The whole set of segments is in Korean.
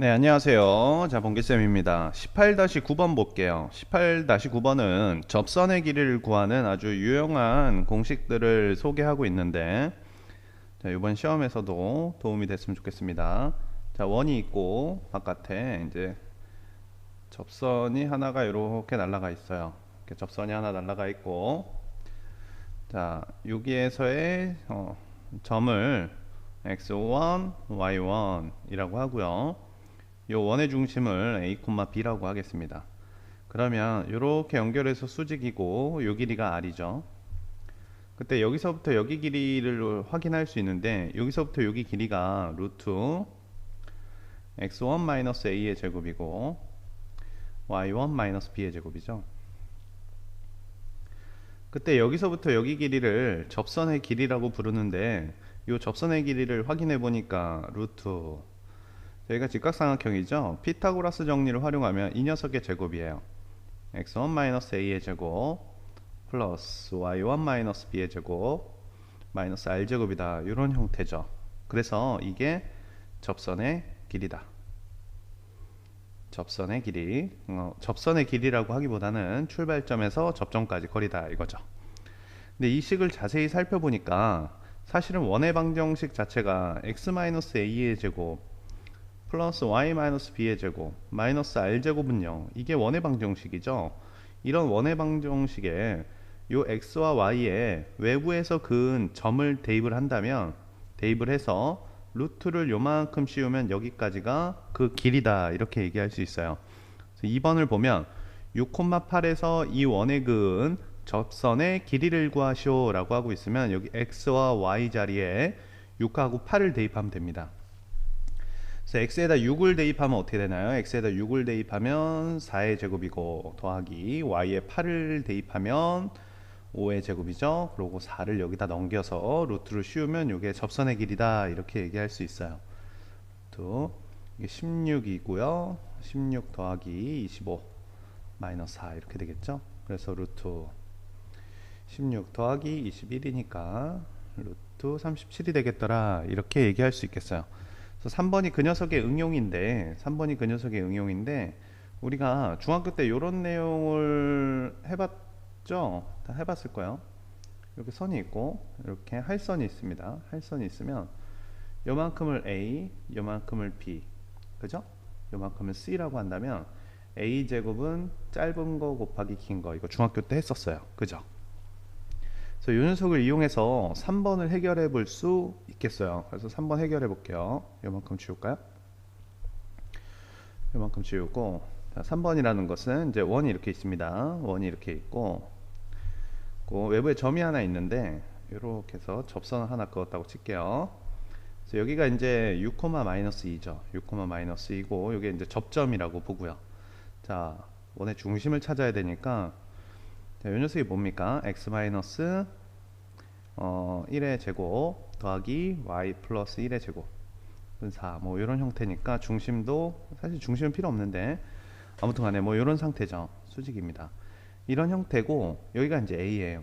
네, 안녕하세요. 자, bon기쌤입니다. 18-9번 볼게요. 18-9번은 접선의 길이를 구하는 아주 유용한 공식들을 소개하고 있는데, 자, 이번 시험에서도 도움이 됐으면 좋겠습니다. 자, 원이 있고, 바깥에 이제 접선이 하나가 이렇게 날라가 있어요. 이렇게 접선이 하나 날라가 있고, 자, 여기에서의 어, 점을 x1, y1 이라고 하고요. 요 원의 중심을 a, b라고 하겠습니다. 그러면 이렇게 연결해서 수직이고 요 길이가 r이죠. 그때 여기서부터 여기 길이를 확인할 수 있는데 여기서부터 여기 길이가 루트 x1 a의 제곱이고 y1 b의 제곱이죠. 그때 여기서부터 여기 길이를 접선의 길이라고 부르는데 이 접선의 길이를 확인해 보니까 루트 저희가 직각삼각형이죠. 피타고라스 정리를 활용하면 이 녀석의 제곱이에요. X1 a의 제곱 플러스 y1 b의 제곱 마이너스 r제곱이다 이런 형태죠. 그래서 이게 접선의 길이다. 접선의 길이 어, 접선의 길이라고 하기보다는 출발점에서 접점까지 거리다 이거죠. 근데 이 식을 자세히 살펴보니까 사실은 원의 방정식 자체가 x-a의 제곱 플러스 y-b의 제곱 마이너스 r제곱은 0 이게 원의 방정식이죠? 이런 원의 방정식에 요 x와 y에 외부에서 그은 점을 대입을 한다면 대입을 해서 루트를 요만큼 씌우면 여기까지가 그 길이다 이렇게 얘기할 수 있어요. 2번을 보면 6,8에서 이 원의 그은 접선의 길이를 구하시오 라고 하고 있으면 여기 x와 y 자리에 6하고 8을 대입하면 됩니다 그래서 x에다 6을 대입하면 어떻게 되나요? x에다 6을 대입하면 4의 제곱이고 더하기 y에 8을 대입하면 5의 제곱이죠. 그리고 4를 여기다 넘겨서 루트를 씌우면 이게 접선의 길이다 이렇게 얘기할 수 있어요. 또 이게 16이고요. 16 더하기 25 마이너스 4 이렇게 되겠죠. 그래서 루트 16 더하기 21이니까 루트 37이 되겠더라 이렇게 얘기할 수 있겠어요. 그래서 3번이 그 녀석의 응용인데 3번이 그 녀석의 응용인데 우리가 중학교 때 이런 내용을 해봤죠? 다 해봤을 거예요. 이렇게 선이 있고 이렇게 할선이 있습니다. 할선이 있으면 요만큼을 A, 요만큼을 B, 그죠? 요만큼을 C라고 한다면 A 제곱은 짧은 거 곱하기 긴 거 이거 중학교 때 했었어요. 그죠? 그래서 요 녀석을 이용해서 3번을 해결해 볼 수 있겠어요. 그래서 3번 해결해 볼게요. 요만큼 지울까요? 요만큼 지우고 자, 3번이라는 것은 이제 원이 이렇게 있습니다. 원이 이렇게 있고 그 외부에 점이 하나 있는데 이렇게 해서 접선 하나 그었다고 칠게요. 그래서 여기가 이제 6, 마이너스 2죠. 6, 마이너스 2고 이게 이제 접점이라고 보고요. 자, 원의 중심을 찾아야 되니까 자, 이 녀석이 뭡니까? x 마이너스 어, 1의 제곱 더하기 y 플러스 1의 제곱 은 4. 뭐 이런 형태니까 중심도 사실 중심은 필요 없는데 아무튼 간에 뭐 이런 상태죠. 수직입니다. 이런 형태고 여기가 이제 A예요.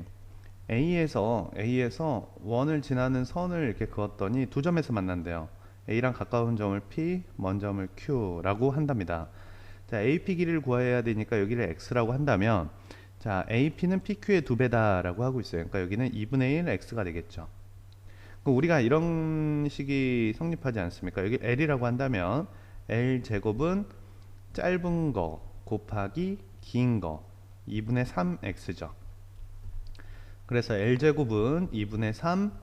A에서 A에서 원을 지나는 선을 이렇게 그었더니 두 점에서 만난대요. A랑 가까운 점을 P, 먼 점을 Q라고 한답니다. 자, AP 길이를 구해야 되니까 여기를 X라고 한다면 자, AP는 PQ의 두 배다라고 하고 있어요. 그러니까 여기는 2분의 1 X가 되겠죠. 우리가 이런 식이 성립하지 않습니까? 여기 L이라고 한다면 L 제곱은 짧은 거 곱하기 긴 거 2분의 3X죠. 그래서 L 제곱은 2분의 3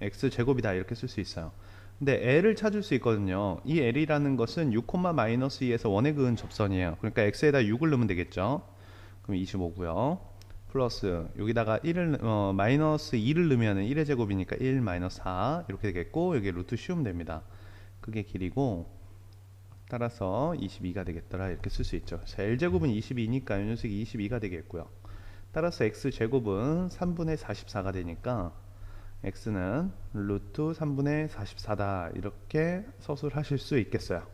X 제곱이다 이렇게 쓸 수 있어요. 근데 L을 찾을 수 있거든요. 이 L이라는 것은 6, 2에서 원의 그은 접선이에요. 그러니까 X에다 6을 넣으면 되겠죠. 그럼 25고요. 플러스 여기다가 1을 어, 마이너스 2를 넣으면 1의 제곱이니까 1 마이너스 4 이렇게 되겠고 여기 루트 씌우면 됩니다. 그게 길이고 따라서 22가 되겠더라 이렇게 쓸 수 있죠. 자, L제곱은 22니까 이 녀석이 22가 되겠고요. 따라서 X제곱은 3분의 44가 되니까 X는 루트 3분의 44다 이렇게 서술하실 수 있겠어요.